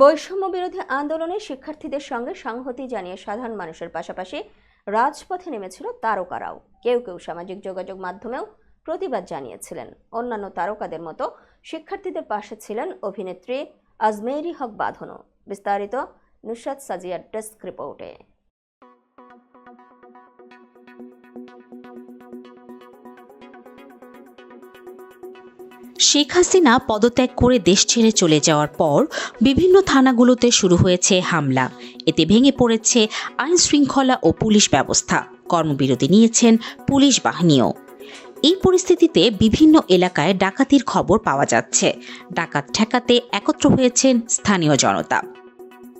বৈষম্য বিরোধী আন্দোলনে শিক্ষার্থীদের সঙ্গে সংহতি জানিয়ে সাধারণ মানুষের পাশাপাশি রাজপথে নেমেছিল তারকারাও। কেউ কেউ সামাজিক যোগাযোগ মাধ্যমেও প্রতিবাদ জানিয়েছিলেন। অন্যান্য তারকাদের মতো শিক্ষার্থীদের পাশে ছিলেন অভিনেত্রী আজমেরি হক বাঁধনও। বিস্তারিত নুসাদ সাজিয়ার ডেস্ক রিপোর্টে। শেখ হাসিনা পদত্যাগ করে দেশ ছেড়ে চলে যাওয়ার পর বিভিন্ন থানাগুলোতে শুরু হয়েছে হামলা। এতে ভেঙে পড়েছে আইন শৃঙ্খলা ও পুলিশ ব্যবস্থা। কর্মবিরতি নিয়েছেন পুলিশ বাহিনীও। এই পরিস্থিতিতে বিভিন্ন এলাকায় ডাকাতির খবর পাওয়া যাচ্ছে। ডাকাত ঠেকাতে একত্র হয়েছেন স্থানীয় জনতা।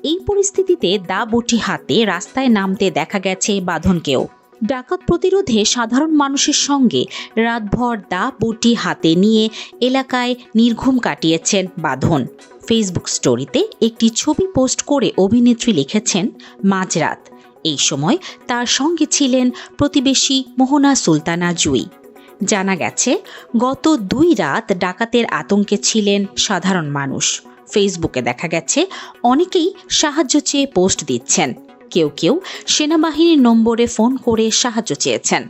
এই পরিস্থিতিতে দা বটি হাতে রাস্তায় নামতে দেখা গেছে বাঁধনকেও। ডাকাত প্রতিরোধে সাধারণ মানুষের সঙ্গে রাতভর দা বটি হাতে নিয়ে এলাকায় নির্ঘুম কাটিয়েছেন বাঁধন। ফেসবুক স্টোরিতে একটি ছবি পোস্ট করে অভিনেত্রী লিখেছেন, মাঝরাত। এই সময় তার সঙ্গে ছিলেন প্রতিবেশী মোহনা সুলতানা জুই। জানা গেছে, গত দুই রাত ডাকাতের আতঙ্কে ছিলেন সাধারণ মানুষ। ফেসবুকে দেখা গেছে, অনেকেই সাহায্য চেয়ে পোস্ট দিচ্ছেন। কেউ কেউ সেনাবাহিনীর নম্বরে ফোন করে সাহায্য চেয়েছেন।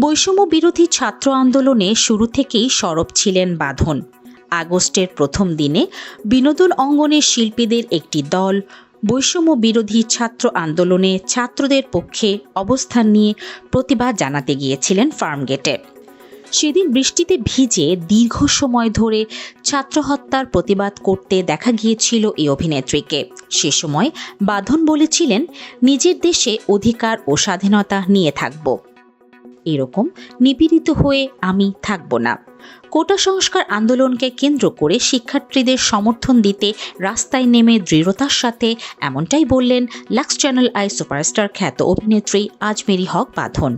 বৈষম্য বিরোধী ছাত্র আন্দোলনে শুরু থেকেই সরব ছিলেন বাঁধন। আগস্টের প্রথম দিনে বিনোদন অঙ্গনের শিল্পীদের একটি দল বৈষম্য বিরোধী ছাত্র আন্দোলনে ছাত্রদের পক্ষে অবস্থান নিয়ে প্রতিবাদ জানাতে গিয়েছিলেন ফার্মগেটে। সেদিন বৃষ্টিতে ভিজে দীর্ঘ সময় ধরে ছাত্র হত্যার প্রতিবাদ করতে দেখা গিয়েছিল এই অভিনেত্রীকে। সে সময় বাঁধন বলেছিলেন, নিজের দেশে অধিকার ও স্বাধীনতা নিয়ে থাকব। এরকম নিপীড়িত হয়ে আমি থাকব না। কোটা সংস্কার আন্দোলনকে কেন্দ্র করে শিক্ষার্থীদের সমর্থন দিতে রাস্তায় নেমে দৃঢ়তার সাথে এমনটাই বললেন লাক্স চ্যানেল আই সুপারস্টার খ্যাত অভিনেত্রী আজমেরি হক বাঁধন।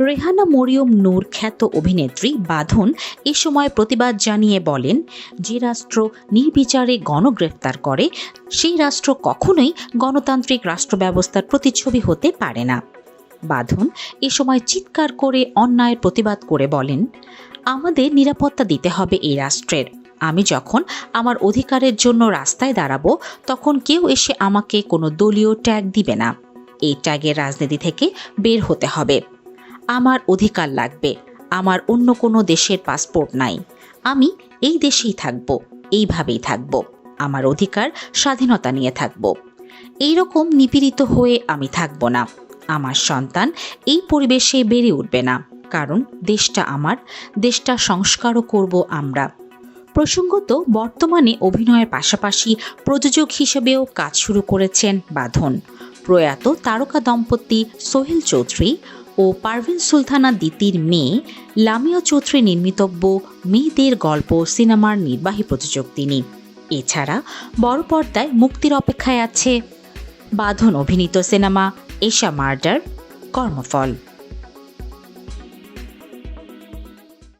রেহানা মরিয়ম নূর খ্যাত অভিনেত্রী বাঁধন এ সময় প্রতিবাদ জানিয়ে বলেন, যে রাষ্ট্র নির্বিচারে গণগ্রেফতার করে, সেই রাষ্ট্র কখনোই গণতান্ত্রিক রাষ্ট্র ব্যবস্থার প্রতিচ্ছবি হতে পারে না। বাঁধন এ সময় চিৎকার করে অন্যায়ের প্রতিবাদ করে বলেন, আমাদের নিরাপত্তা দিতে হবে এই রাষ্ট্রের। আমি যখন আমার অধিকারের জন্য রাস্তায় দাঁড়াবো, তখন কেউ এসে আমাকে কোনো দলীয় ট্যাগ দিবে না। এই ট্যাগের রাজনীতি থেকে বের হতে হবে। আমার অধিকার লাগবে। আমার অন্য কোনো দেশের পাসপোর্ট নাই। আমি এই দেশেই থাকব, এইভাবেই থাকব। আমার অধিকার স্বাধীনতা নিয়ে থাকব। এইরকম নিপীড়িত হয়ে আমি থাকব না। আমার সন্তান এই পরিবেশে বেড়ে উঠবে না, কারণ দেশটা আমার, দেশটা সংস্কারও করব আমরা। প্রসঙ্গত, বর্তমানে অভিনয়ের পাশাপাশি প্রযোজক হিসেবেও কাজ শুরু করেছেন বাঁধন। প্রয়াত তারকা দম্পতি সোহেল চৌধুরী ও পারভিন সুলতানা দিতির মেয়ে লামিয়া চৌধুরী নির্মিতব্য মেয়েদের গল্প সিনেমার নির্বাহী প্রযোজক তিনি এছাড়া বড় পর্দায় মুক্তির অপেক্ষায় আছে বাঁধন অভিনীত সিনেমা এশা মার্ডার কর্মফল।